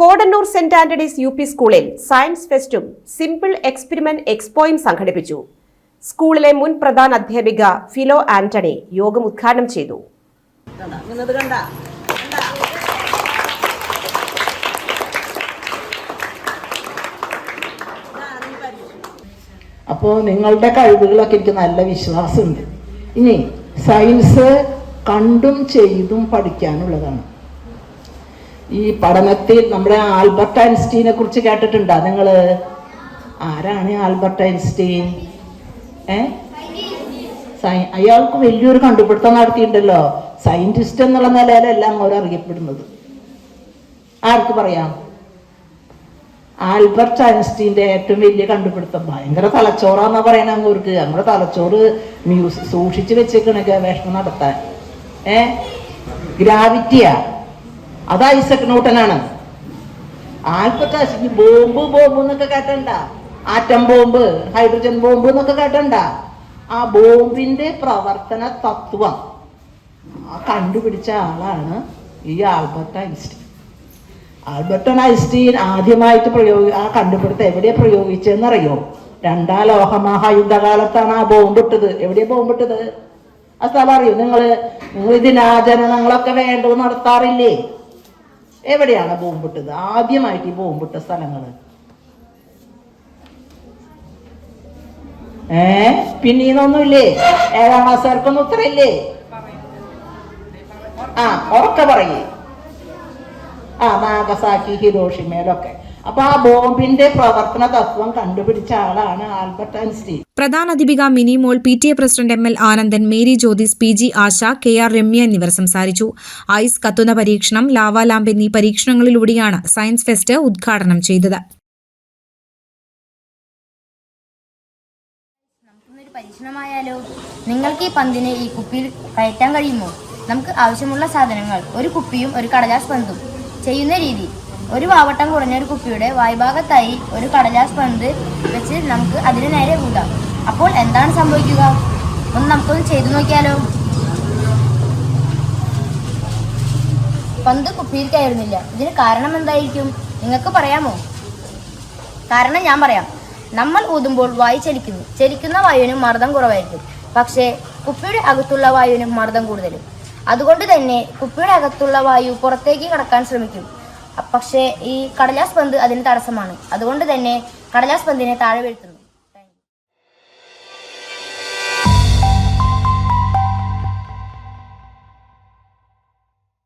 Kodannur Saint Antony's U P സ്കൂളിൽ science ഫെസ്റ്റും simple experiment എക്സ്പോയും സംഘടിപ്പിച്ചു. സ്കൂളിലെ മുൻ പ്രധാന അധ്യാപിക ഫിലോ ആന്റണി യോഗം ഉദ്ഘാടനം ചെയ്തു. അപ്പോൾ നിങ്ങളുടെ കഴിവുകളൊക്കെ എനിക്ക് നല്ല വിശ്വാസമുണ്ട്. ഇനി സയൻസ് കണ്ടും ചെയ്തും പഠിക്കാനുള്ളതാണ്. ഈ പഠനത്തിൽ നമ്മുടെ ആൽബർട്ട് ഐൻസ്റ്റീനെ കുറിച്ച് കേട്ടിട്ടുണ്ടോ? നിങ്ങൾ ആരാണ് ആൽബർട്ട് ഐൻസ്റ്റീൻ? ഏ? അയാൾക്ക് വലിയൊരു കണ്ടുപിടുത്തം നടത്തിയിട്ടുണ്ടല്ലോ. സയന്റിസ്റ്റ് എന്നുള്ള നിലയിലെല്ലാം അവർ അറിയപ്പെടുന്നത്. ആർക്ക് പറയാം? ആൽബർട്ട് ഐൻസ്റ്റീന്റെ ഏറ്റവും വലിയ കണ്ടുപിടുത്തം ഭയങ്കര തലച്ചോറാന്നാ പറയണ അങ്ങോർക്ക് നമ്മുടെ തലച്ചോറ് മ്യൂസ് സൂക്ഷിച്ച് വെച്ചേക്കണ ഗവേഷണം നടത്താൻ. ഏ? ഗ്രാവിറ്റിയാ. അത് ഐസക് ന്യൂട്ടനാണ് ഐൻസ്റ്റീൻ ബോംബ് ബോംബ് എന്നൊക്കെ കേട്ടണ്ട. ആറ്റം ബോംബ് ഹൈഡ്രജൻ ബോംബ് എന്നൊക്കെ കേട്ടണ്ട. ആ ബോംബിന്റെ പ്രവർത്തന തത്വം. കണ്ടുപിടിച്ച ആളാണ് ഈ ആൽബർട്ട് ഐൻസ്റ്റീൻ. ആൽബർട്ട് ഐൻസ്റ്റീൻ ആദ്യമായിട്ട് പ്രയോഗി ആ കണ്ടുപിടുത്തം എവിടെയാ പ്രയോഗിച്ചെന്നറിയോ രണ്ടാം ലോക മഹായുദ്ധകാലത്താണ് ആ ബോംബിട്ടത്. എവിടെയാ ബോംബിട്ടത്? ആ സ്ഥലം അറിയോ? നിങ്ങൾ നിങ്ങൾ ഇതിനാചരണങ്ങളൊക്കെ വേണ്ടത് നടത്താറില്ലേ? എവിടെയാണ് ബോംബിട്ടത്? ആദ്യമായിട്ട് ഈ ബോംബിട്ട സ്ഥലങ്ങൾ ഏ? പിന്നീന്നൊന്നുമില്ലേ? ഏഴാം ക്ലാസ്സുകാർക്കൊന്നും ഉത്തരമില്ലേ? ആ ഉറക്കെ പറയേ. ആ നാഗസാക്കി ഹിരോഷിമയിലൊക്കെ അപ്പൊ ആ ബോംബിന്റെ പ്രവർത്തന തത്വം കണ്ടുപിടിച്ച ആളാണ് Albert Einstein. അധിപിക Mini Mol P T A president M L Anandan Mary Jyothis P G Asha K R Ramya എന്നിവർ സംസാരിച്ചു. ഐസ് കത്തുന്ന പരീക്ഷണം ലാവാലാംബ് എന്നീ പരീക്ഷണങ്ങളിലൂടെയാണ് സയൻസ് ഫെസ്റ്റ് ഉദ്ഘാടനം ചെയ്തത്. നമുക്കിന്നൊരു പരീക്ഷണമായാലോ? നിങ്ങൾക്ക് ഈ പന്തിനെ ഈ കുപ്പിയിൽ കയറ്റാൻ കഴിയുമോ? നമുക്ക് ആവശ്യമുള്ള സാധനങ്ങൾ ഒരു കുപ്പിയും ഒരു കടലാസ് പന്തും ചെയ്യുന്ന രീതി. ഒരു വാവട്ടം കുറഞ്ഞ ഒരു കുപ്പിയുടെ വായ്ഭാഗത്തായി ഒരു കടലാസ് പന്ത് വെച്ച് നമുക്ക് അതിന് നേരെ കൂട്ടാം അപ്പോൾ എന്താണ് സംഭവിക്കുക? ഒന്ന് നമുക്കൊന്ന് ചെയ്തു നോക്കിയാലോ? പന്ത് കുപ്പിയിൽ കയറുന്നില്ല. ഇതിന് കാരണം എന്തായിരിക്കും? നിങ്ങൾക്ക് പറയാമോ? കാരണം ഞാൻ പറയാം. നമ്മൾ ഊതുമ്പോൾ വായു ചലിക്കുന്നു. ചലിക്കുന്ന വായുവിന് മർദ്ദം കുറവായിരിക്കും. പക്ഷേ കുപ്പിയുടെ അകത്തുള്ള വായുവിന് മർദ്ദം കൂടുതലും. അതുകൊണ്ട് തന്നെ കുപ്പിയുടെ അകത്തുള്ള വായു പുറത്തേക്ക് കടക്കാൻ ശ്രമിക്കും. പക്ഷേ ഈ കടലാസ് പന്ത് അതിന് തടസ്സമാണ്. അതുകൊണ്ട് തന്നെ കടലാസ് പന്തിനെ താഴെ വീഴ്ത്തുന്നു